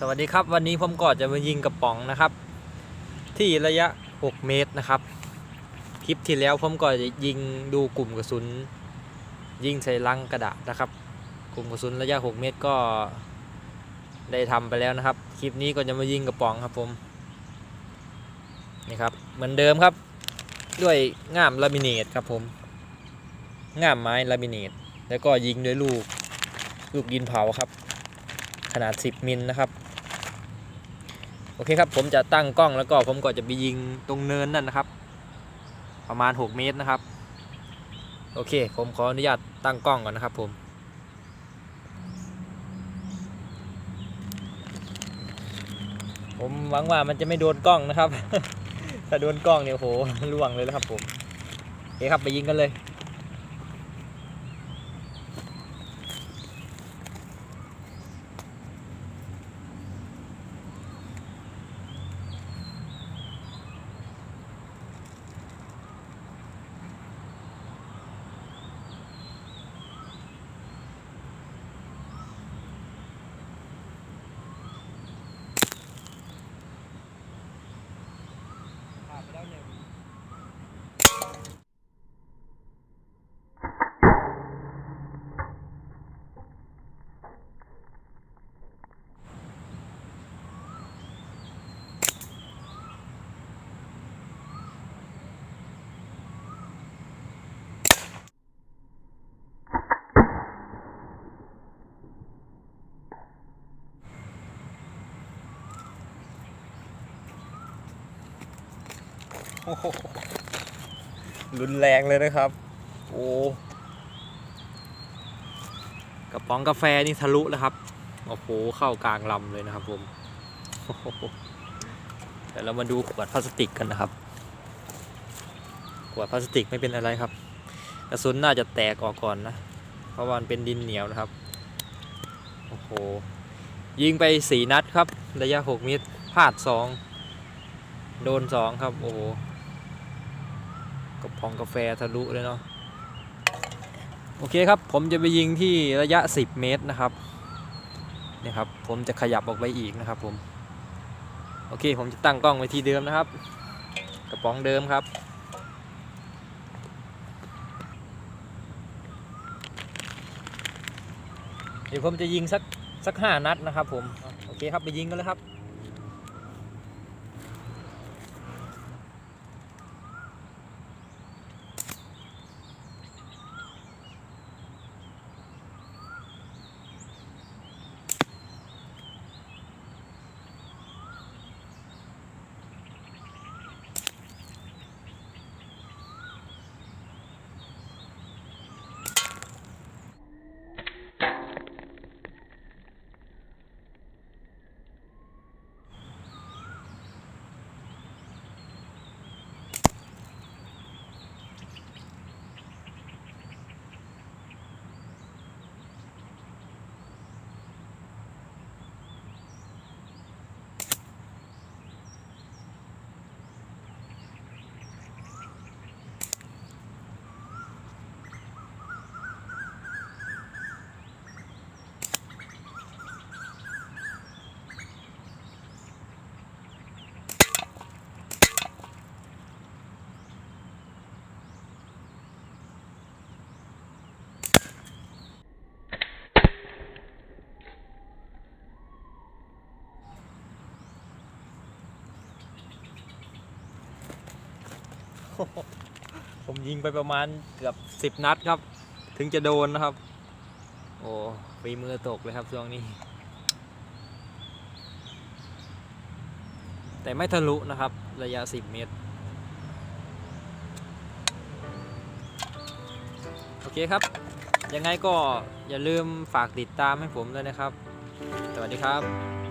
สวัสดีครับวันนี้ผมก็จะมายิงกระป๋องนะครับ ที่ระยะ 6 เมตรนะครับ คลิปที่แล้วผมก็จะยิงดูกลุ่มกระสุน ยิงใส่ลังกระดาษนะครับ กลุ่มกระสุนระยะ 6 เมตรก็ได้ทำไปแล้วนะครับ คลิปนี้ก็จะมายิงกระป๋องครับผมนี่ครับเหมือนเดิมครับ ด้วยง่ามลามิเนตครับผมง่ามไม้ลามิเนตแล้วก็ยิงด้วยลูกลูกดินเผาครับขนาด 10 มิลนะครับ โอเคครับ ผมจะตั้งกล้องแล้วก็ผมก็จะไปยิงตรงเนินนั่นนะครับ ประมาณ 6 เมตรนะครับ โอเค ผมขออนุญาตตั้งกล้องก่อนนะครับผมผมหวังว่ามันจะไม่โดนกล้องนะครับ ถ้าโดนกล้องเนี่ยโหล่วงเลยนะครับผมโอเคครับไปยิงกันเลย รุนแรงเลยนะครับ โอ้กระป๋องกาแฟนี่ทะลุแล้วครับ โอ้โห เข้ากลางลำเลยนะครับผมเดี๋ยวเรามาดูขวดพลาสติกกันนะครับ ขวดพลาสติกไม่เป็นอะไรครับ กระสุนน่าจะแตกออกก่อนนะ เพราะว่ามันเป็นดินเหนียวนะครับ โอ้โห ยิงไปสี่นัดครับ ระยะหกเมตรพลาดสอง โดนสองครับ โอ้โห กระพองกาแฟทะลุเลยเนาะโอเคครับ ผมจะไปยิงที่ระยะ 10 เมตรนะครับเนี่ยครับ ผมจะขยับออกไปอีกนะครับผม โอเค ผมจะตั้งกล้องไว้ที่เดิมนะครับ กระป๋องเดิมครับ เดี๋ยวผมจะยิงสักสักห้านัดนะครับผม โอเคครับไปยิงกันเลยครับ ผมยิงไปประมาณเกือบสิบนัดครับ ถึงจะโดนนะครับ โอ้ฝีมือตกเลยครับช่วงนี้ แต่ไม่ทะลุนะครับ ระยะ10เมตร โอเคครับ ยังไงก็อย่าลืมฝากติดตามให้ผมด้วยนะครับ สวัสดีครับ